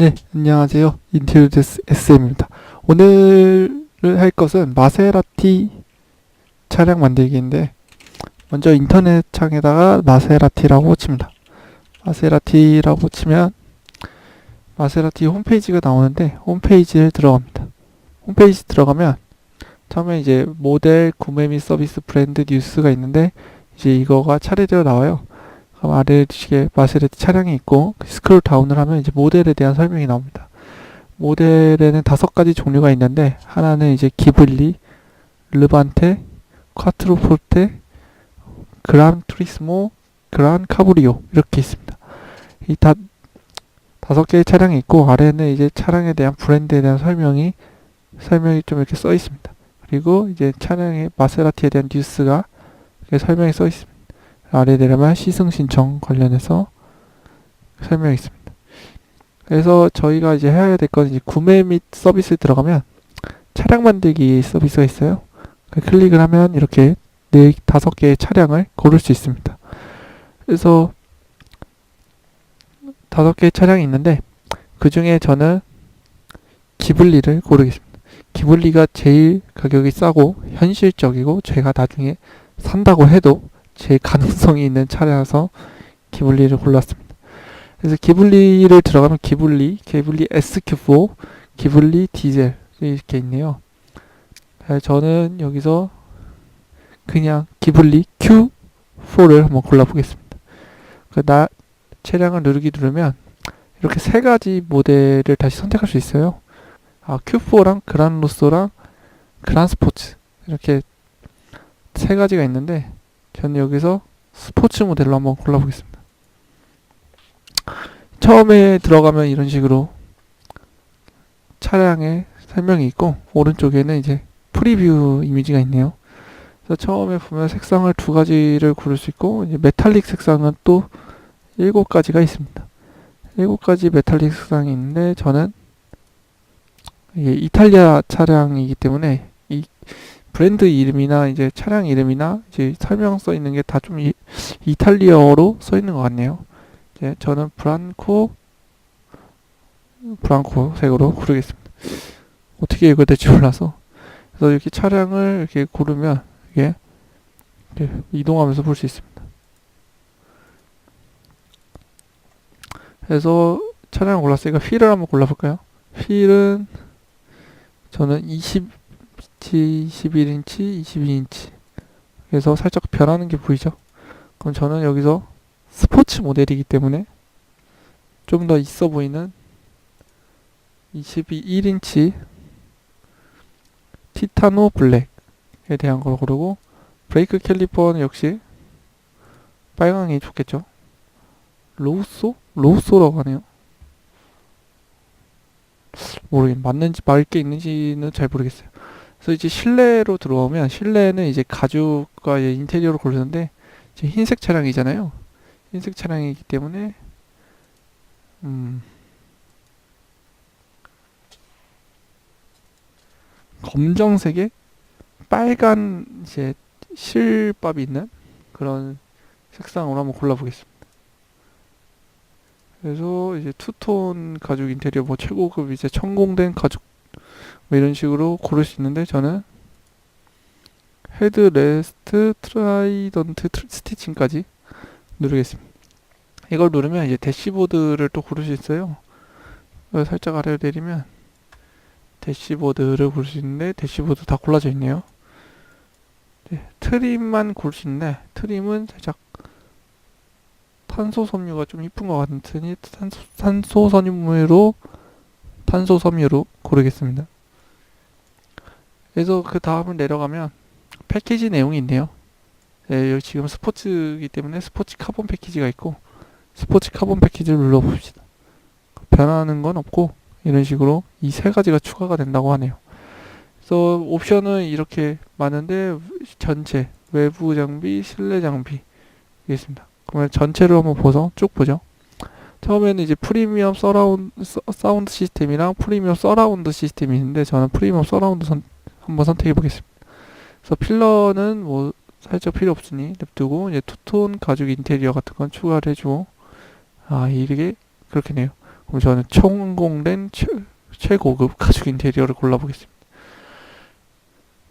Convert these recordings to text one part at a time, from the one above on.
네, 안녕하세요. 인테리어데스 SM입니다. 오늘 할 것은 마세라티 차량 만들기인데 먼저 인터넷 창에다가 마세라티라고 칩니다. 마세라티라고 치면 마세라티 홈페이지가 나오는데 홈페이지에 들어갑니다. 홈페이지 들어가면 처음에 이제 모델 구매 및 서비스 브랜드 뉴스가 있는데 이제 이거가 차례대로 나와요. 그럼 아래식에 마세라티 차량이 있고 스크롤 다운을 하면 이제 모델에 대한 설명이 나옵니다. 모델에는 다섯 가지 종류가 있는데 하나는 이제 기블리, 르반테, 콰트로포르테, 그란 투리스모, 그란 카브리오 이렇게 있습니다. 이 다 다섯 개의 차량이 있고 아래는 이제 차량에 대한 브랜드에 대한 설명이 설명이 좀 이렇게 써 있습니다. 그리고 이제 차량의 마세라티에 대한 뉴스가 설명이 써 있습니다. 아래 내려면 시승 신청 관련해서 설명이 있습니다. 그래서 저희가 이제 해야 될 건 이제 구매 및 서비스에 들어가면 차량 만들기 서비스가 있어요. 그 클릭을 하면 이렇게 네 다섯 개의 차량을 고를 수 있습니다. 그래서 다섯 개의 차량이 있는데 그 중에 저는 기블리를 고르겠습니다. 기블리가 제일 가격이 싸고 현실적이고 제가 나중에 산다고 해도 제일 가능성이 있는 차량에서 기블리를 골랐습니다. 그래서 기블리를 들어가면 기블리, 기블리 SQ4, 기블리 디젤 이렇게 있네요. 네, 저는 여기서 그냥 기블리 Q4를 한번 골라보겠습니다. 그나 차량을 누르기 누르면 이렇게 세 가지 모델을 다시 선택할 수 있어요. 아, Q4랑 그란로소랑 그란스포츠 이렇게 세 가지가 있는데 저는 여기서 스포츠 모델로 한번 골라보겠습니다. 처음에 들어가면 이런 식으로 차량의 설명이 있고 오른쪽에는 이제 프리뷰 이미지가 있네요. 그래서 처음에 보면 색상을 두 가지를 고를 수 있고 이제 메탈릭 색상은 또 일곱 가지가 있습니다. 일곱 가지 메탈릭 색상이 있는데 저는 이탈리아 차량이기 때문에 이 브랜드 이름이나 이제 차량 이름이나 이제 설명 써 있는 게 다 좀 이탈리아어로 써 있는 것 같네요. 이제 저는 브란코 브란코 색으로 고르겠습니다. 어떻게 읽어야 될지 몰라서 그래서 이렇게 차량을 이렇게 고르면 이게 이동하면서 볼 수 있습니다. 그래서 차량을 골랐으니까 휠을 한번 골라볼까요? 휠은 저는 20 21인치, 22인치. 그래서 살짝 변하는 게 보이죠? 그럼 저는 여기서 스포츠 모델이기 때문에 좀 더 있어 보이는 21인치 티타노 블랙에 대한 걸 고르고 브레이크 캘리퍼는 역시 빨강이 좋겠죠? 로우소? 로우소라고 하네요. 모르겠 맞는지 맞게 있는지는 잘 모르겠어요. 그래서 이제 실내로 들어오면 실내는 이제 가죽과 인테리어를 고르는데 지금 흰색 차량이잖아요. 흰색 차량이기 때문에 음 검정색에 빨간 이제 실밥이 있는 그런 색상으로 한번 골라보겠습니다. 그래서 이제 투톤 가죽 인테리어 뭐 최고급 이제 천공된 가죽 뭐 이런 식으로 고를 수 있는데 저는 헤드 레스트 트라이던트 스티칭까지 누르겠습니다. 이걸 누르면 이제 대시보드를 또 고를 수 있어요. 살짝 아래로 내리면 대시보드를 고를 수 있는데 대시보드 다 골라져 있네요. 네, 트림만 고를 수 있는데 트림은 살짝 탄소 섬유가 좀 이쁜 것 같으니 탄소, 탄소 섬유로 탄소 섬유로 고르겠습니다. 그래서 그 다음을 내려가면 패키지 내용이 있네요. 네, 여기 지금 스포츠이기 때문에 스포츠 카본 패키지가 있고 스포츠 카본 패키지를 눌러봅시다. 변하는 건 없고 이런 식으로 이 세 가지가 추가가 된다고 하네요. 그래서 옵션은 이렇게 많은데 전체 외부 장비, 실내 장비 있습니다. 그러면 전체를 한번 보서 쭉 보죠. 처음에는 이제 프리미엄 서라운드 사운드 시스템이랑 프리미엄 서라운드 시스템이 있는데 저는 프리미엄 서라운드 선, 한번 선택해 보겠습니다. 그래서 필러는 뭐 살짝 필요 없으니 냅두고 이제 투톤 가죽 인테리어 같은 건 추가를 해주고 아 이게 그렇게 네요. 그럼 저는 총공된 최, 최고급 가죽 인테리어를 골라보겠습니다.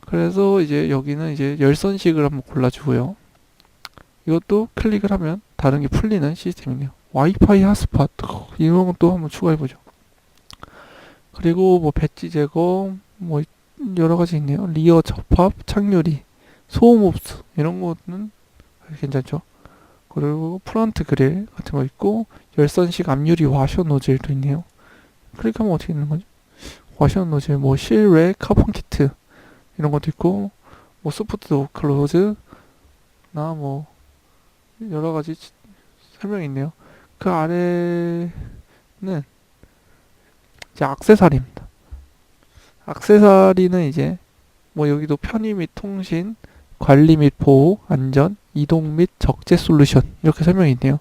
그래서 이제 여기는 이제 열선식을 한번 골라주고요. 이것도 클릭을 하면 다른 게 풀리는 시스템이네요. 와이파이 핫스팟 이런 것도 한번 추가해보죠. 그리고 뭐 배지 제거 뭐 여러 가지 있네요. 리어 접합, 착유리, 소음 흡수 이런 거는 괜찮죠. 그리고 프런트 그릴 같은 거 있고 열선식 앞유리 와셔 노즐도 있네요. 클릭하면 어떻게 있는 거죠? 와셔 노즐, 뭐 실외 카본 키트 이런 것도 있고 뭐 소프트 도어 클로즈 나 뭐 여러 가지 치- 설명이 있네요. 그 아래는 이제 액세서리입니다. 액세서리는 이제 뭐 여기도 편의 및 통신, 관리 및 보호, 안전, 이동 및 적재 솔루션 이렇게 설명이 있네요.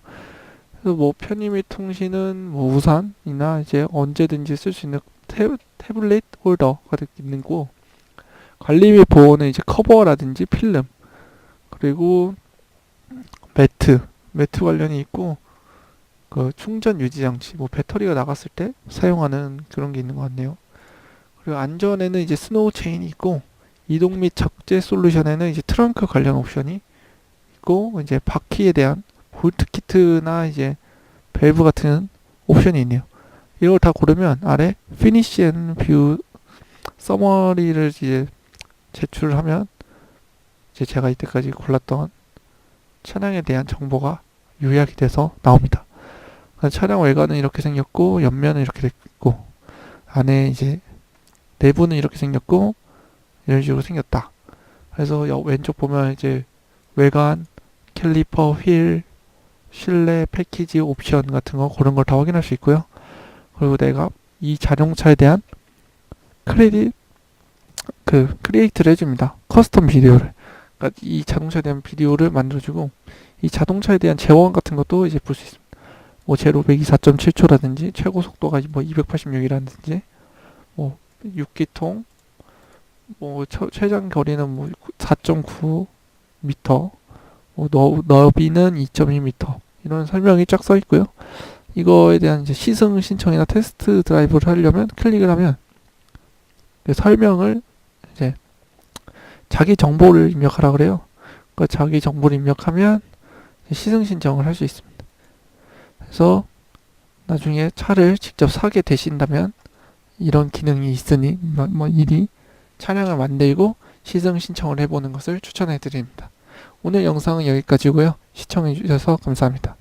그래서 뭐 편의 및 통신은 뭐 우산이나 이제 언제든지 쓸 수 있는 태, 태블릿 홀더가 있는 거고 관리 및 보호는 이제 커버라든지 필름 그리고 매트 매트 관련이 있고 그 충전 유지 장치 뭐 배터리가 나갔을 때 사용하는 그런 게 있는 것 같네요. 그리고 안전에는 이제 스노우 체인이 있고 이동 및 적재 솔루션에는 이제 트렁크 관련 옵션이 있고 이제 바퀴에 대한 볼트 키트나 이제 밸브 같은 옵션이 있네요. 이걸 다 고르면 아래 피니시 앤뷰 서머리를 이제 제출을 하면 이제 제가 이때까지 골랐던 차량에 대한 정보가 요약이 돼서 나옵니다. 차량 외관은 이렇게 생겼고 옆면은 이렇게 됐고 안에 이제 내부는 이렇게 생겼고 이런 식으로 생겼다. 그래서 여- 왼쪽 보면 이제 외관, 캘리퍼, 휠, 실내 패키지 옵션 같은 거 그런 걸 다 확인할 수 있고요. 그리고 내가 이 자동차에 대한 크레딧 그 크리에이트를 해줍니다. 커스텀 비디오를. 그러니까 이 자동차에 대한 비디오를 만들어주고 이 자동차에 대한 재원 같은 것도 이제 볼 수 있습니다. 뭐 제로 102 4.7초라든지 최고 속도가 뭐 286이라든지 뭐 6기통 뭐 처- 최장 거리는 뭐 4.9 미터 뭐 너, 너비는 2.2 미터 이런 설명이 쫙 써 있고요. 이거에 대한 이제 시승 신청이나 테스트 드라이브를 하려면 클릭을 하면 그 설명을 이제 자기 정보를 입력하라 그래요. 그 자기 정보를 입력하면 시승 신청을 할 수 있습니다. 그래서 나중에 차를 직접 사게 되신다면 이런 기능이 있으니 뭐, 뭐 일이 차량을 만들고 시승 신청을 해보는 것을 추천해 드립니다. 오늘 영상은 여기까지고요. 시청해 주셔서 감사합니다.